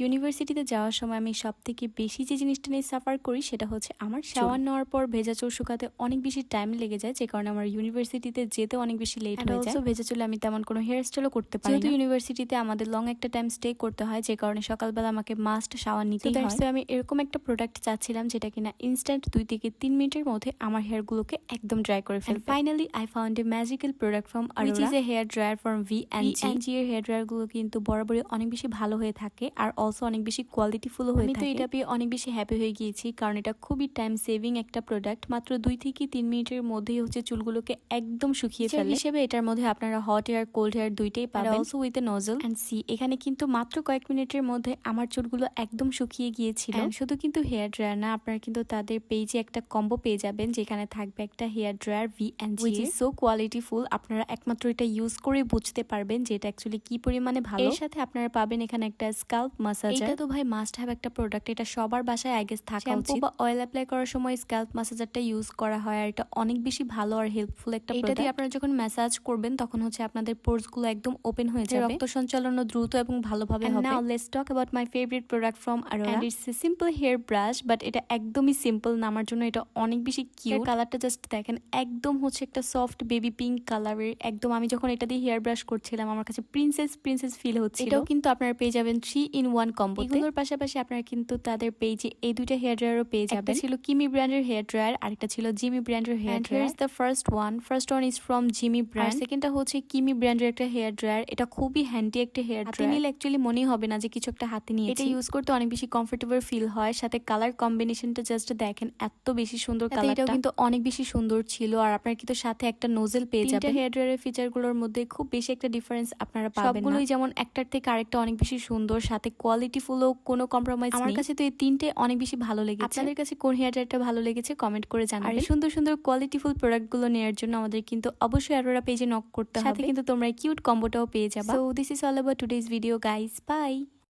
ইউনিভার্সিটিতে যাওয়ার সময় আমি সব থেকে বেশি যে জিনিসটা নিয়ে সাফার করি সেটা হচ্ছে আমার শাওয়ার নেওয়ার পর ভেজা চুল শুকাতে অনেক বেশি টাইম লেগে যায় যে কারণে আমার ইউনিভার্সিটিতে যেতে অনেক বেশি লেট হয়ে যায়। ভেজা চুলে আমি তেমন কোনো হেয়ার স্টাইলও করতে পারি যেহেতু ইউনিভার্সিটিতে আমাদের লং একটা টাইম স্টে করতে হয় যে কারণে সকালবেলা আমাকে মাস্ট শাওয়ার নিতে হয়। আমি এরকম একটা প্রোডাক্ট চাচ্ছিলাম যেটা কিনা ইনস্ট্যান্ট দুই থেকে তিন মিনিটের মধ্যে আমার হেয়ারগুলোকে একদম ড্রাই করে ফেলবে। Finally I found a magical product from which is a hair dryer from V and G এর হেয়ার ড্রায়ারগুলো কিন্তু বরাবরই অনেক বেশি ভালো হয়ে থাকে আর অলসো অনেক বেশি কোয়ালিটিফুল হয়ে থাকে আমি তো এটা পেয়ে অনেক বেশি হ্যাপি হয়ে গিয়েছি কারণ এটা খুবই টাইম সেভিং একটা প্রোডাক্ট মাত্র দুই থেকে তিন মিনিটের মধ্যেই হচ্ছে চুলগুলোকে একদম শুকিয়ে ফেলে। হিসেবে এটার মধ্যে আপনারা হট হেয়ার কোল্ড হেয়ার দুইটাই পাবেন। Also with a nozzle and C এখানে কিন্তু মাত্র কয়েক মিনিটের মধ্যে আমার চুলগুলো একদম শুকিয়ে গিয়েছিল। শুধু কিন্তু হেয়ার ড্রায়ার না আপনারা কিন্তু তাদের পেজে একটা কম্বো পেয়ে যাবেন যেখানে থাকবে একটা hair dryer V and G is so qualityful আপনারা একমাত্র এটা ইউজ করে বুঝতে পারবেন যে এটা অ্যাকচুয়ালি কি পরিমাণে ভালো। এর সাথে আপনারা পাবেন এখানে একটা স্কাল্প মাসাজার এটা তো ভাই মাস্ট হ্যাভ একটা প্রোডাক্ট এটা সবার বাসায় আই গেস থাকা উচিত। বা অয়েল অ্যাপ্লাই করার সময় স্কাল্প মাসাজারটা ইউজ করা হয় আর এটা অনেক বেশি ভালো আর হেল্পফুল একটা এটা দিয়ে আপনারা যখন ম্যাসাজ করবেন তখন হচ্ছে আপনাদের পোর্সগুলো একদম ওপেন হয়ে যাবে। রক্ত সঞ্চালনও দ্রুত এবং ভালোভাবে হবে। Now let's talk about my favourite product from Aurora and it's a simple hair brush but এটা একদমই সিম্পল না। আমার জন্য এটা অনেক বেশি কিউট কালারটা জাস্ট দেখেন একদম হচ্ছে একটা সফট বেবি পিঙ্ক কালারের একদম আমি যখন এটা দিয়ে হেয়ার ব্রাশ করছিলাম আমার কাছে প্রিন্সেস প্রিন্সেস ফিল হচ্ছে এটাও কিন্তু আপনারা পেয়ে যাবেন থ্রি ইন ওয়ান কম্বো এগুলোর পাশাপাশি আপনারা কিন্তু তাদের পেজে এই দুইটা হেয়ার ড্রায়ারও পেয়ে যাবেন। ছিল কিমি ব্র্যান্ডের হেয়ার ড্রায়ার আরেকটা ছিল জিমি ব্র্যান্ডের hair dryer is the first one first one is from Jimmy brand সেকেন্ডটা হচ্ছে কিমি ব্র্যান্ডের একটা হেয়ার ড্রায়ার এটা খুবই হ্যান্ডি একটা হেয়ার ড্রায়ার নিলে অ্যাকচুয়ালি মনেই হবে না যে কিছু একটা হাতে নিয়ে এটা ইউজ করতে অনেক বেশি কমফোর্টেবল ফিল হয়। সাথে কালার কম্বিনেশনটা জাস্ট দেখেন এত বেশি সুন্দর কালার এটাও কিন্তু অনেক বেশি সুন্দর ছিল। আর আপনার কিন্তু সাথে একটা নোজেল পেয়ে যাবেন। হেয়ার ড্রায়ারের ফিচারগুলোর মধ্যে খুব বেশি একটা ডিফারেন্স আপনারা পাবেন সবগুলোই যেমন একটার থেকে আরেকটা অনেক বেশি সুন্দর। সাথে কোয়ালিটি ফুলও কোনো কম্প্রোমাইজ আমার কাছে তো এই তিনটে অনেক বেশি ভালো লেগেছে। আপনাদের কাছে কোন হেয়ার ড্রায়ারটা ভালো লেগেছে কমেন্ট করে জানাবেন। আর সুন্দর সুন্দর কোয়ালিটিফুল প্রোডাক্টগুলো নেওয়ার জন্য আমাদের কিন্তু অবশ্যই অ্যারোরা পেজে নক করতে হবে। সাথে কিন্তু তোমরা কিউট কম্বোটাও পেয়ে যাবে। So this is all about today's video guys bye